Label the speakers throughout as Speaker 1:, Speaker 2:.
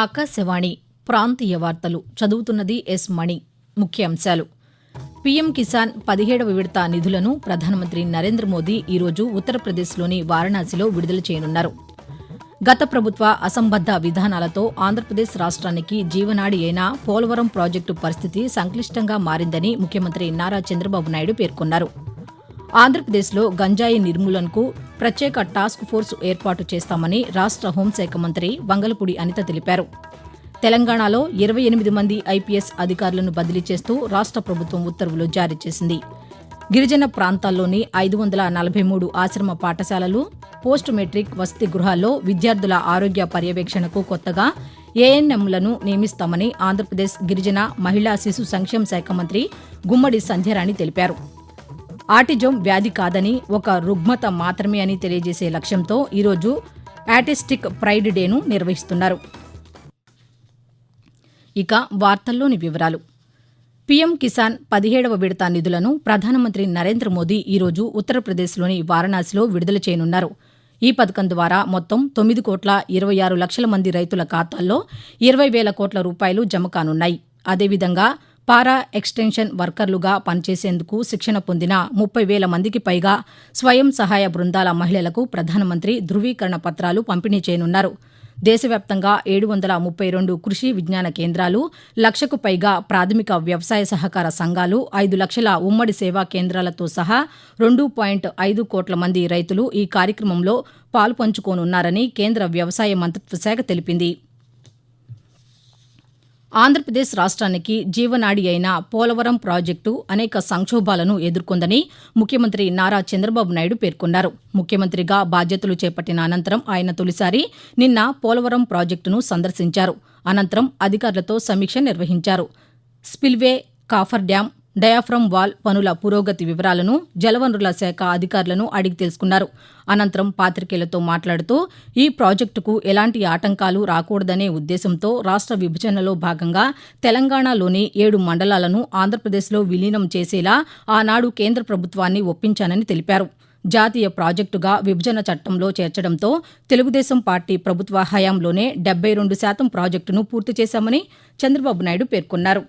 Speaker 1: ఆకాశవాణి ప్రాంతీయ వార్తలు చదువుతున్నది ఎస్ మణి. ముఖ్యాంశాలు. పీఎం కిసాన్ పదిహేడవ విడత నిధులను ప్రధానమంత్రి నరేంద్ర మోదీ ఈరోజు ఉత్తరప్రదేశ్లోని వారణాసిలో విడుదల చేయనున్నారు. గత ప్రభుత్వ అసంబద్ద విధానాలతో ఆంధ్రప్రదేశ్ రాష్ట్రానికి జీవనాడి అయిన పోలవరం ప్రాజెక్టు పరిస్థితి సంక్లిష్టంగా మారిందని ముఖ్యమంత్రి నారా చంద్రబాబు నాయుడు పేర్కొన్నారు. ఆంధ్రప్రదేశ్లో గంజాయి నిర్మూలనకు ప్రత్యేక టాస్క్ ఫోర్స్ ఏర్పాటు చేస్తామని రాష్ట్ర హోంశాఖ మంత్రి వంగలపూడి అనిత తెలిపారు. తెలంగాణలో ఇరవై ఎనిమిది మంది ఐపీఎస్ అధికారులను బదిలీ చేస్తూ రాష్ట్ర ప్రభుత్వం ఉత్తర్వులు జారీ చేసింది. గిరిజన ప్రాంతాల్లోని ఐదు వందల నలభై మూడు ఆశ్రమ పాఠశాలలు పోస్ట్ మెట్రిక్ వసతి గృహాల్లో విద్యార్థుల ఆరోగ్య పర్యవేక్షణకు కొత్తగా ఏఎన్ఎంలను నియమిస్తామని ఆంధ్రప్రదేశ్ గిరిజన మహిళా శిశు సంక్షేమ శాఖ మంత్రి గుమ్మడి సంధ్యారాణి తెలిపారు. ఆటిజం వ్యాధి కాదని ఒక రుగ్మత మాత్రమే అని తెలియజేసే లక్ష్యంతో ఈరోజు ఆటిస్టిక్ ప్రైడ్ డేను నిర్వహిస్తున్నారు. ఇక వార్తల్లోని వివరాలు. పీఎం కిసాన్ పదిహేడవ విడత నిధులను ప్రధానమంత్రి నరేంద్ర మోదీ ఈరోజు ఉత్తరప్రదేశ్లోని వారణాసిలో విడుదల చేయనున్నారు. ఈ పథకం ద్వారా మొత్తం తొమ్మిది కోట్ల ఇరవై ఆరు లక్షల మంది రైతుల ఖాతాల్లో ఇరవై వేల కోట్ల రూపాయలు జమ కానున్నాయి. అదేవిధంగా పారా ఎక్స్టెన్షన్ వర్కర్లుగా పనిచేసేందుకు శిక్షణ పొందిన ముప్పై వేల మందికి పైగా స్వయం సహాయ బృందాల మహిళలకు ప్రధానమంత్రి ధృవీకరణ పత్రాలు పంపిణీ చేయనున్నారు. దేశవ్యాప్తంగా ఏడు వందల ముప్పై రెండు కృషి విజ్ఞాన కేంద్రాలు లక్షకు పైగా ప్రాథమిక వ్యవసాయ సహకార సంఘాలు ఐదు లక్షల ఉమ్మడి సేవా కేంద్రాలతో సహా రెండు పాయింట్ ఐదు కోట్ల మంది రైతులు ఈ కార్యక్రమంలో పాలుపంచుకోనున్నారని కేంద్ర వ్యవసాయ మంత్రిత్వ శాఖ తెలిపింది. ఆంధ్రప్రదేశ్ రాష్ట్రానికి జీవనాడి అయిన పోలవరం ప్రాజెక్టు అనేక సంక్షోభాలను ఎదుర్కొందని ముఖ్యమంత్రి నారా చంద్రబాబు నాయుడు పేర్కొన్నారు. ముఖ్యమంత్రిగా బాధ్యతలు చేపట్టిన అనంతరం ఆయన తొలిసారి నిన్న పోలవరం ప్రాజెక్టును సందర్శించారు. అనంతరం అధికారులతో సమీక్ష నిర్వహించారు. Spillway coffer dam diaphragm wall పనుల పురోగతి వివరాలను జలవనరుల శాఖ అధికారులను అడిగి తెలుసుకున్నారు. అనంతరం పాతికేయులతో మాట్లాడుతూ ఈ ప్రాజెక్టుకు ఎలాంటి ఆటంకాలు రాకూడదనే ఉద్దేశంతో రాష్ట్ర విభజనలో భాగంగా తెలంగాణలోని ఏడు మండలాలను ఆంధ్రప్రదేశ్లో విలీనం చేసేలా ఆనాడు కేంద్ర ప్రభుత్వాన్ని ఒప్పించానని తెలిపారు. జాతీయ ప్రాజెక్టుగా విభజన చట్టంలో చేర్చడంతో తెలుగుదేశం పార్టీ ప్రభుత్వ హయాంలోనే డెబ్బై రెండు శాతం ప్రాజెక్టును పూర్తి చేశామని చంద్రబాబు నాయుడు పేర్కొన్నారు.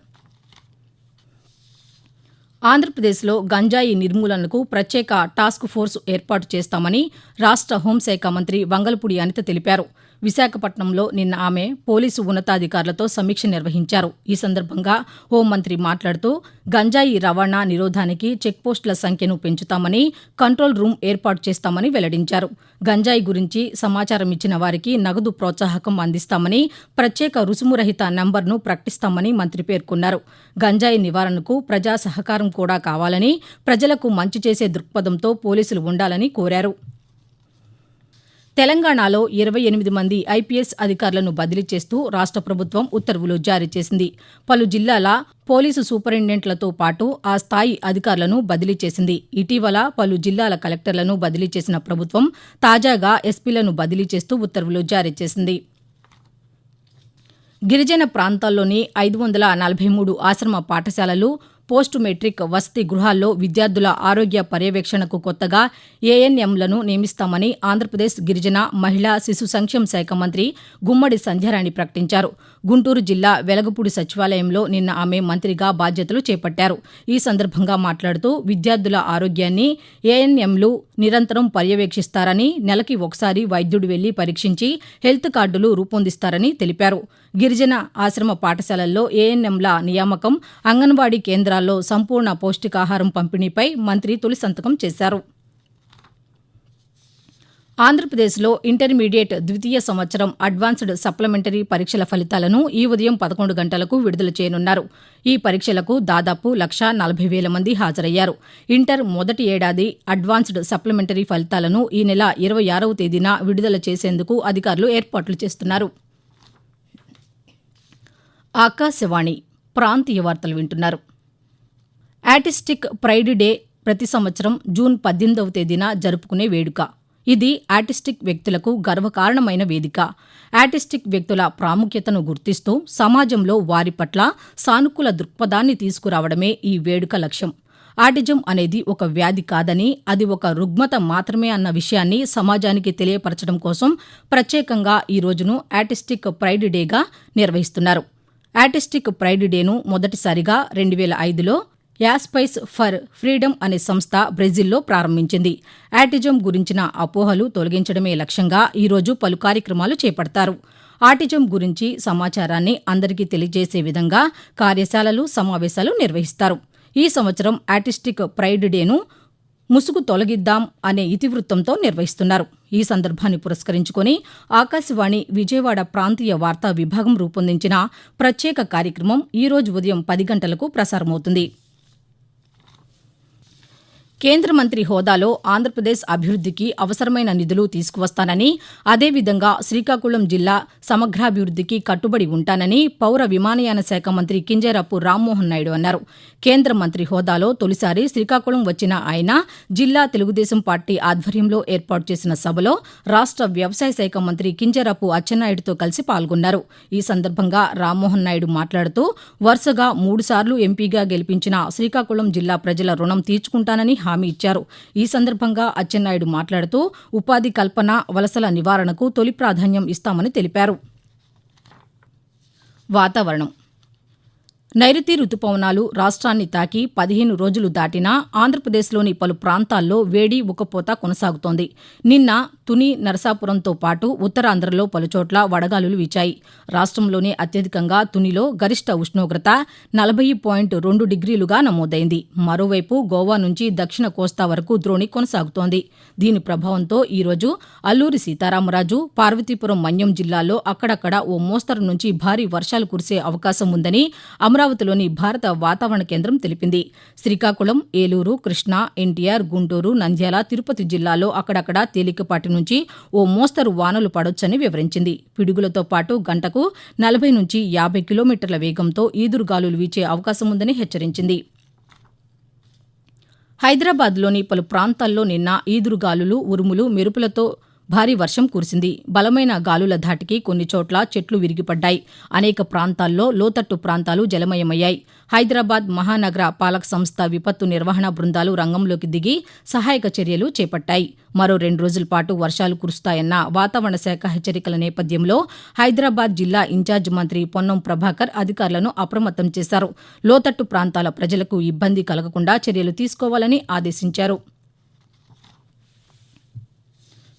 Speaker 1: ఆంధ్రప్రదేశ్లో గంజాయి నిర్మూలనకు ప్రత్యేక టాస్క్ ఫోర్స్ ఏర్పాటు చేస్తామని రాష్ట్ర హోంశాఖ మంత్రి వంగలపూడి అనిత తెలిపారు. విశాఖపట్నంలో నిన్న ఆమె పోలీసు ఉన్నతాధికారులతో సమీక్ష నిర్వహించారు. ఈ సందర్భంగా హోంమంత్రి మాట్లాడుతూ గంజాయి రవాణా నిరోధానికి చెక్పోస్టుల సంఖ్యను పెంచుతామని కంట్రోల్ రూమ్ ఏర్పాటు చేస్తామని వెల్లడించారు. గంజాయి గురించి సమాచారం ఇచ్చిన వారికి నగదు ప్రోత్సాహకం అందిస్తామని ప్రత్యేక రుసుమురహిత నంబర్ను ప్రకటిస్తామని మంత్రి పేర్కొన్నారు. గంజాయి నివారణకు ప్రజా సహకారం కూడా కావాలని ప్రజలకు మంచి చేసే దృక్పథంతో పోలీసులు ఉండాలని కోరారు. తెలంగాణలో ఇరవై ఎనిమిది మంది ఐపీఎస్ అధికారులను బదిలీ చేస్తూ రాష్ట్ర ప్రభుత్వం ఉత్తర్వులు జారీ చేసింది. పలు జిల్లాల పోలీసు సూపరింటెండెంట్లతో పాటు ఆ స్థాయి అధికారులను బదిలీ చేసింది. ఇటీవల పలు జిల్లాల కలెక్టర్లను బదిలీ చేసిన ప్రభుత్వం తాజాగా ఎస్పీలను బదిలీ చేస్తూ ఉత్తర్వులు జారీ చేసింది. గిరిజన ప్రాంతాల్లోని ఐదు వందల నలభై మూడు ఆశ్రమ పాఠశాలలు పోస్ట్ మెట్రిక్ వసతి గృహాల్లో విద్యార్థుల ఆరోగ్య పర్యవేక్షణకు కొత్తగా ఏఎన్ఎంలను నియమిస్తామని ఆంధ్రప్రదేశ్ గిరిజన మహిళా శిశు సంక్షేమ శాఖ మంత్రి గుమ్మడి సంధ్యారాణి ప్రకటించారు. గుంటూరు జిల్లా వెలగపూడి సచివాలయంలో నిన్న ఆమె మంత్రిగా బాధ్యతలు చేపట్టారు. ఈ సందర్భంగా మాట్లాడుతూ విద్యార్థుల ఆరోగ్యాన్ని ఏఎన్ఎంలు నిరంతరం పర్యవేక్షిస్తారని నెలకి ఒకసారి వైద్యుడు వెళ్ళి పరీక్షించి హెల్త్ కార్డులు రూపొందిస్తారని తెలిపారు. గిరిజన ఆశ్రమ పాఠశాలల్లో ఏఎన్ఎంల నియామకం అంగన్వాడీ కేంద్రాల్లో సంపూర్ణ పౌష్టికాహారం పంపిణీపై మంత్రి తొలి సంతకం చేశారు. ఆంధ్రప్రదేశ్లో ఇంటర్మీడియట్ ద్వితీయ సంవత్సరం అడ్వాన్స్డ్ సప్లిమెంటరీ పరీక్షల ఫలితాలను ఈ ఉదయం పదకొండు గంటలకు విడుదల చేయనున్నారు. ఈ పరీక్షలకు దాదాపు లక్ష నలభై వేల మంది హాజరయ్యారు. ఇంటర్ మొదటి ఏడాది అడ్వాన్స్డ్ సప్లిమెంటరీ ఫలితాలను ఈ నెల ఇరవై ఆరవ తేదీన విడుదల చేసేందుకు అధికారులు ఏర్పాట్లు చేస్తున్నారు. ఆకాశవాణి ప్రాంతీయ వార్తలు వింటున్నారు. ఆటిస్టిక్ ప్రైడ్ డే ప్రతి సంవత్సరం జూన్ పద్దెనిమిదవ తేదీన జరుపుకునే వేడుక. ఇది ఆటిస్టిక్ వ్యక్తులకు గర్వకారణమైన వేదిక. ఆటిస్టిక్ వ్యక్తుల ప్రాముఖ్యతను గుర్తిస్తూ సమాజంలో వారి పట్ల సానుకూల దృక్పథాన్ని తీసుకురావడమే ఈ వేడుక లక్ష్యం. ఆటిజం అనేది ఒక వ్యాధి కాదని అది ఒక రుగ్మత మాత్రమే అన్న విషయాన్ని సమాజానికి తెలియపరచడం కోసం ప్రత్యేకంగా ఈ రోజును ఆటిస్టిక్ ప్రైడ్ డేగా నిర్వహిస్తున్నారు. ఆటిస్టిక్ ప్రైడ్ డేను మొదటిసారిగా రెండు వేల ఐదులో యాస్పైస్ ఫర్ ఫ్రీడమ్ అనే సంస్థ బ్రెజిల్లో ప్రారంభించింది. ఆటిజం గురించిన అపోహలు తొలగించడమే లక్ష్యంగా ఈరోజు పలు కార్యక్రమాలు చేపడతారు. ఆటిజం గురించి సమాచారాన్ని అందరికీ తెలియజేసే విధంగా కార్యశాలలు సమావేశాలు నిర్వహిస్తారు. ఈ సంవత్సరం ఆటిస్టిక్ ప్రైడ్ డేను ముసుగు తొలగిద్దాం అనే ఇతివృత్తంతో నిర్వహిస్తున్నారు. ఈ సందర్భాన్ని పురస్కరించుకుని ఆకాశవాణి విజయవాడ ప్రాంతీయ వార్తా విభాగం రూపొందించిన ప్రత్యేక కార్యక్రమం ఈరోజు ఉదయం పది గంటలకు ప్రసారమవుతుంది. కేంద్ర మంత్రి హోదాలో ఆంధ్రప్రదేశ్ అభివృద్దికి అవసరమైన నిధులు తీసుకువస్తానని అదేవిధంగా శ్రీకాకుళం జిల్లా సమగ్రాభివృద్దికి కట్టుబడి ఉంటానని పౌర విమానయాన శాఖ మంత్రి కింజరాపు రామ్మోహన్ నాయుడు అన్నారు. కేంద్ర మంత్రి హోదాలో తొలిసారి శ్రీకాకుళం వచ్చిన ఆయన జిల్లా తెలుగుదేశం పార్టీ ఆధ్వర్యంలో ఏర్పాటు చేసిన సభలో రాష్ట వ్యవసాయ శాఖ మంత్రి కింజరాపు అచ్చెన్నాయుడుతో కలిసి పాల్గొన్నారు. ఈ సందర్భంగా రామ్మోహన్ నాయుడు మాట్లాడుతూ వరుసగా మూడుసార్లు ఎంపీగా గెలిపించిన శ్రీకాకుళం జిల్లా ప్రజల రుణం తీర్చుకుంటానని హామీ హామీ ఇచ్చారు. ఈ సందర్భంగా అచ్చెన్నాయుడు మాట్లాడుతూ ఉపాధి కల్పన వలసల నివారణకు తొలి ప్రాధాన్యం ఇస్తామని తెలిపారు. వాతావరణం నైరుతి రుతుపవనాలు రాష్ట్రాన్ని తాకి పదిహేను రోజులు దాటినా ఆంధ్రప్రదేశ్లోని పలు ప్రాంతాల్లో వేడి ఉక్కపోత కొనసాగుతోంది. నిన్న తుని నరసాపురంతో పాటు ఉత్తరాంధ్రలో పలుచోట్ల వడగాలులు వీచాయి. రాష్ట్రంలోనే అత్యధికంగా తునిలో గరిష్ట ఉష్ణోగ్రత నలభై పాయింట్ రెండు డిగ్రీలుగా నమోదైంది. మరోవైపు గోవా నుంచి దక్షిణ కోస్తా వరకు ద్రోణి కొనసాగుతోంది. దీని ప్రభావంతో ఈరోజు అల్లూరి సీతారామరాజు పార్వతీపురం మన్యం జిల్లాల్లో అక్కడక్కడ ఓ మోస్తరు నుంచి భారీ వర్షాలు కురిసే అవకాశం ఉందని అమరావతిలోని భారత వాతావరణ కేంద్రం తెలిపింది. శ్రీకాకుళం ఏలూరు కృష్ణా ఎన్టీఆర్ గుంటూరు నంద్యాల తిరుపతి జిల్లాలో అక్కడక్కడ తేలికపాటి నుంచి ఓ మోస్తరు వానలు పడొచ్చని వివరించింది. పిడుగులతో పాటు గంటకు నలభై నుంచి యాభై కిలోమీటర్ల వేగంతో ఈదురుగాలులు వీచే అవకాశం ఉందని హెచ్చరించింది. హైదరాబాద్లోని పలు ప్రాంతాల్లో నిన్న ఈదురుగాలులు ఉరుములు మెరుపులతో భారీ వర్షం కురిసింది. బలమైన గాలుల ధాటికి కొన్ని చోట్ల చెట్లు విరిగిపడ్డాయి. అనేక ప్రాంతాల్లో లోతట్టు ప్రాంతాలు జలమయమయ్యాయి. హైదరాబాద్ మహానగర పాలక సంస్థ విపత్తు నిర్వహణ బృందాలు రంగంలోకి దిగి సహాయక చర్యలు చేపట్టాయి. మరో రెండు రోజుల పాటు వర్షాలు కురుస్తాయన్న వాతావరణ శాఖ హెచ్చరికల నేపథ్యంలో హైదరాబాద్ జిల్లా ఇన్ఛార్జ్ మంత్రి పొన్నం ప్రభాకర్ అధికారులను అప్రమత్తం చేశారు. లోతట్టు ప్రాంతాల ప్రజలకు ఇబ్బంది కలగకుండా చర్యలు తీసుకోవాలని ఆదేశించారు.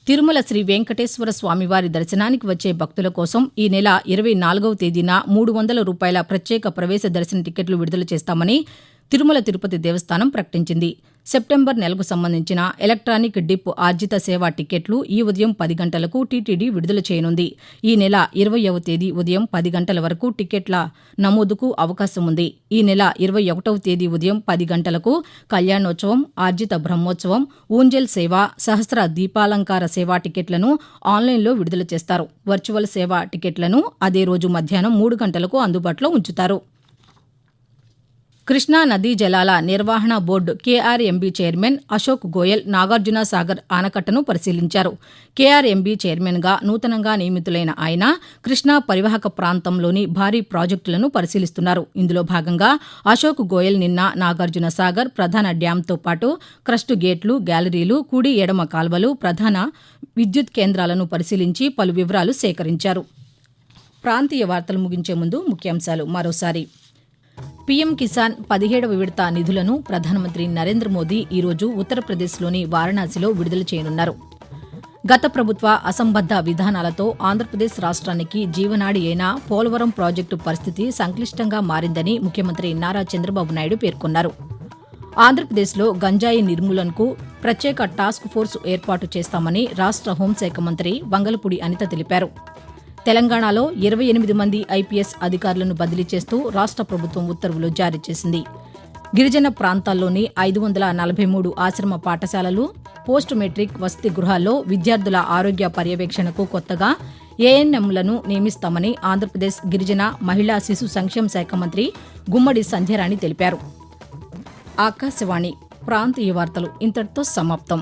Speaker 1: తిరుమల శ్రీ వెంకటేశ్వర స్వామివారి దర్శనానికి వచ్చే భక్తుల కోసం ఈ నెల ఇరవై నాలుగవ తేదీన మూడు వందల రూపాయల ప్రత్యేక ప్రవేశ దర్శన టికెట్లు విడుదల చేస్తామని తిరుమల తిరుపతి దేవస్థానం ప్రకటించింది. సెప్టెంబర్ నెలకు సంబంధించిన ఎలక్ట్రానిక్ డిప్ ఆర్జిత సేవా టికెట్లు ఈ ఉదయం పది గంటలకు టీటీడీ విడుదల చేయనుంది. ఈ నెల ఇరవయవ తేదీ ఉదయం పది గంటల వరకు టికెట్ల నమోదుకు అవకాశం ఉంది. ఈ నెల ఇరవై ఒకటవ తేదీ ఉదయం పది గంటలకు కళ్యాణోత్సవం ఆర్జిత బ్రహ్మోత్సవం ఊంజల్ సేవ సహస్ర దీపాలంకార సేవా టికెట్లను ఆన్లైన్లో విడుదల చేస్తారు. వర్చువల్ సేవా టికెట్లను అదే రోజు మధ్యాహ్నం మూడు గంటలకు అందుబాటులో ఉంచుతారు. కృష్ణా నదీ జలాల నిర్వహణ board KRMB chairman Ashok Goyal Nagarjuna Sagar ఆనకట్టను పరిశీలించారు. కేఆర్ఎంబీ చైర్మన్గా నూతనంగా నియమితులైన ఆయన కృష్ణా పరివాహక ప్రాంతంలోని భారీ ప్రాజెక్టులను పరిశీలిస్తున్నారు. ఇందులో భాగంగా అశోక్ గోయల్ నిన్న నాగార్జున సాగర్ ప్రధాన డ్యాంతో పాటు క్రస్టు గేట్లు గ్యాలరీలు కుడి ఎడమ కాల్వలు ప్రధాన విద్యుత్ కేంద్రాలను పరిశీలించి పలు వివరాలు సేకరించారు. ప్రాంతీయ వార్తలు ముగించే ముందు ముఖ్యాంశాలు మరోసారి. పీఎం కిసాన్ పదిహేడవ విడత నిధులను ప్రధానమంత్రి నరేంద్ర మోదీ ఈరోజు ఉత్తరప్రదేశ్లోని వారణాసిలో విడుదల చేయనున్నారు. గత ప్రభుత్వ అసంబద్ద విధానాలతో ఆంధ్రప్రదేశ్ రాష్ట్రానికి జీవనాడి అయిన పోలవరం ప్రాజెక్టు పరిస్థితి సంక్లిష్టంగా మారిందని ముఖ్యమంత్రి నారా చంద్రబాబు నాయుడు పేర్కొన్నారు. ఆంధ్రప్రదేశ్లో గంజాయి నిర్మూలనకు ప్రత్యేక టాస్క్ ఫోర్స్ ఏర్పాటు చేస్తామని రాష్ట్ర హోంశాఖ మంత్రి వంగలపూడి అనిత తెలిపారు. తెలంగాణలో ఇరవై ఎనిమిది మంది ఐపీఎస్ అధికారులను బదిలీ చేస్తూ రాష్ట్ర ప్రభుత్వం ఉత్తర్వులు జారీ చేసింది. గిరిజన ప్రాంతాల్లోని ఐదు వందల నలభై మూడు ఆశ్రమ పాఠశాలలు పోస్ట్ మెట్రిక్ వసతి గృహాల్లో విద్యార్థుల ఆరోగ్య పర్యవేక్షణకు కొత్తగా ఏఎన్ఎంలను నియమిస్తామని ఆంధ్రప్రదేశ్ గిరిజన మహిళా శిశు సంక్షేమ శాఖ మంత్రి గుమ్మడి సంధ్యారాణి తెలిపారు. ఆకాశవాణి ప్రాంతీయ వార్తలు ఇంతటితో సమాప్తం.